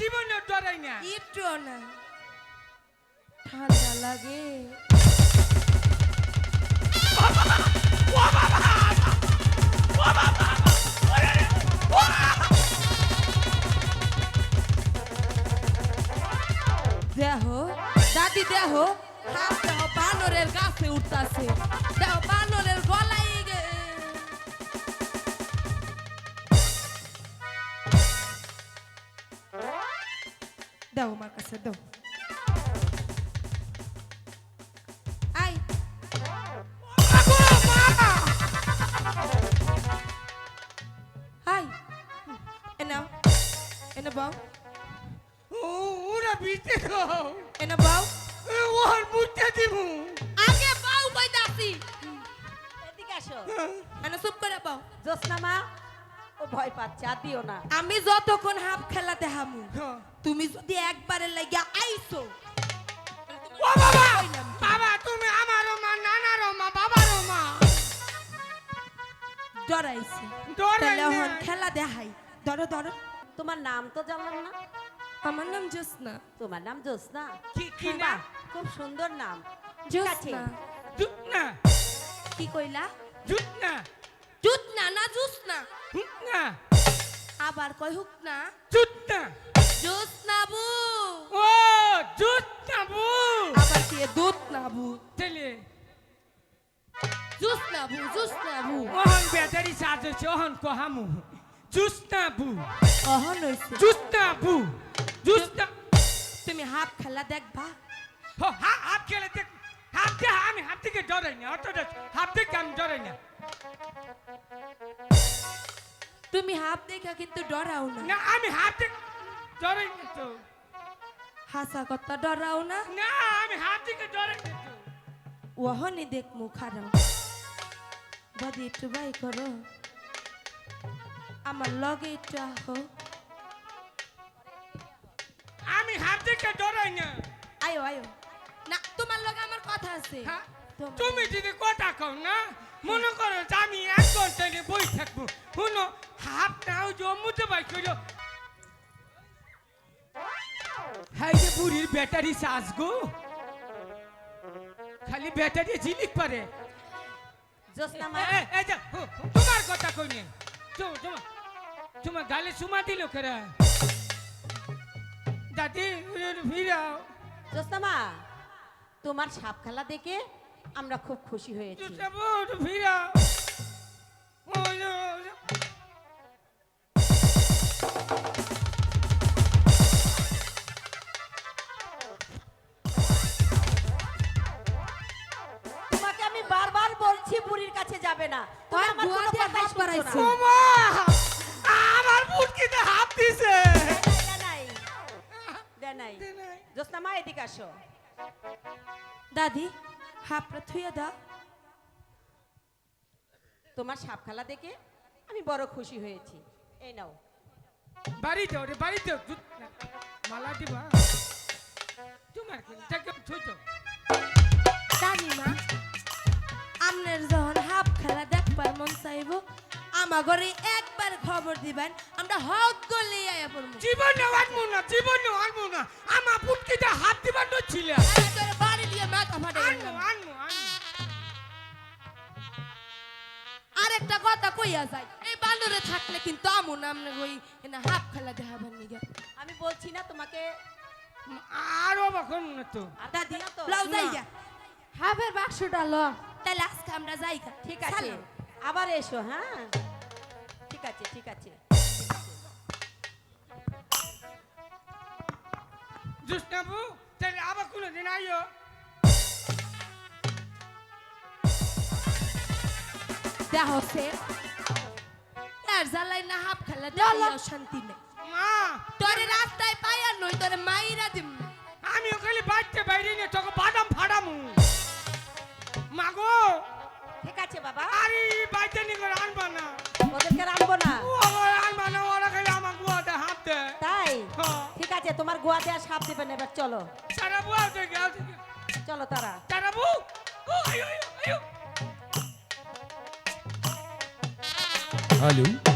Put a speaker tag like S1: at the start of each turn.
S1: জীবনে ডরাই না।
S2: একটু না। ঠান্ডা লাগে। দেহ দাদি দেহ হাত দেহ বানরের গাছে উঠতাছে। দেহ বানরের গলায় দাও আমার কাছে দাও আই হাই এনাও এনে বাও
S1: ওরা বিতে তো
S2: এনে বাও
S1: ওর মুখতে দিমু
S2: আগে বাও কইতাছি
S3: এদিকে আসো
S2: এনে চুপ করে বাও
S3: জোসনা মা ও ভয় পাচ্ছে আর দিও না।
S2: আমি যতক্ষণ হাফ খেলা দেখামু
S1: হ্যাঁ।
S2: তুমি যদি একবারে লাগিয়া আইছো
S1: ও বাবা! বাবা তুমি আমারও মা নানারও মা বাবারও মা।
S2: ডরাইছি।
S1: ডরাই
S2: তাহলে এখন খেলা দেখাই। ধরো ধরো।
S3: তোমার নাম তো জানলাম না।
S2: আমার নাম জোসনা
S3: তোমার নাম জোসনা
S1: কি কি না
S3: খুব সুন্দর নাম।
S2: জোসনা
S1: জুত না
S2: কি কইলা?
S1: জুত না
S2: জুত না না জুস না
S1: হুক না
S2: আবার কই হুক না।
S1: জুত না
S2: বু।
S1: ও জুত না বু।
S2: আবার কি দুধ না বু।
S1: চলে।
S2: জুস না বু জুস না বু।
S1: ওহন ব্যাটারি চার্জ হচ্ছে ওহন কহামু। জুস না বু।
S2: অহন হইছে।
S1: জুস না বু। জুস না
S2: তুমি হাফ খেলা দেখবা।
S1: হ হা হাত খেলে দেখ। হাত দিয়ে আমি হাত থেকে ডরাই না অত হাত থেকে আমি ডরাই না।
S2: তুমি হাফ দেখা কিন্তু ডরাও না।
S1: না আমি হাত থেকে ডরাই না তো।
S2: হাসা কথা ডরাও না।
S1: না আমি হাত থেকে ডরাই না তো।
S2: ওহনি দেখ মুখ হারাও। দাদি একটু বাই করো। আমার লগে একটু আহো
S1: আমি হাত থেকে ডরাই না।
S2: আয়ো আয়ো। না তোমার লগে আমার কথা আছে।
S1: হ্যাঁ? তুমি যদি কথা কও না মনে করো আমি এক ঘণ্টা বই থাকব। শুনো হাত জম্মুতে বাই করো হাই যে বুড়ির ব্যাটারি চার্জ গো। খালি ব্যাটারি ঝিলিক পারে। তোমার কথা কই তোমার গালে সুমা দিল কেরা। দাদি ফিরাও।
S3: জোসনা মা তোমার সাপ খেলা দেখে আমরা খুব খুশি হয়েছি।
S1: ফিরাও।
S3: বলছি বুড়ির কাছে যাবে না। তুমি আমার কোনো শুনছো না।
S1: আমার মুটকিতে হাত দিছে।
S3: দে নাই দে নাই জোসনা মা এদিকে আসো।
S2: দাদি থুয়ে দাও।
S3: তোমার সাপ খেলা দেখে আমি বড় খুশি হয়েছি। এই নাও।
S1: বাড়ি যাও রে বাড়ি যাও। মালা দিবা। তোমার কি তাকে ছুটো
S2: দাদিমা আমনের যখন হাফ খেলা দেখবার মন চাইব আমার ঘরে একবার খবর দিবেন আমরা হক গলে আয়া পড়ব।
S1: জীবনে আনব না জীবনে আনব না আমার পুটকিতে হাত দিবা নছিল
S2: তোর বাড়ি দিয়ে মাথা ফাটে
S1: আনব আনব আনব।
S2: আরেকটা কথা কইয়া যায় এই বানরে থাকলে কিন্তু আমন আমনে ওই না হাফ খেলা দেখাবার নিগে।
S3: আমি বলছি না তোমাকে
S1: আরও বাখন না তো।
S3: আর
S2: দাদি
S3: না
S1: না।
S2: যাইগা। হাফের বাক্সটা ল। তাহলে আজকে আমরা যাইগা
S3: ঠিক আছে? আবার এসো হ্যাঁ। ঠিক আছে ঠিক আছে।
S1: জুসনাবু তাহলে আবার কোনো দিন আইও।
S2: দেখ হচ্ছে আর জ্বালাই না হাফ খেলা দেখাইয়া শান্তি নেই।
S1: মা!
S2: তোরে রাস্তায় পাই আর নই তোরে মাইরা দিম।
S1: আমি ওখানে বাড়তে বাইরে নিয়ে তোকে বাদাম ফাড়ামু মাগো
S3: ঠিক আছে বাবা।
S1: আরে বাইতে নিয়ে করে আনবা না।
S3: ওদেরকে আনব না।
S1: ও আমার আনবা না ওরা খালি আমার গুয়াতে হাত দেয়।
S3: তাই। ঠিক আছে তোমার গোয়াতে আর সাপ দেবেন এবার চলো।
S1: সারা বুয়া
S3: চলো তারা।
S1: তারা বু। ও আয়ো আয়ো
S4: Alo.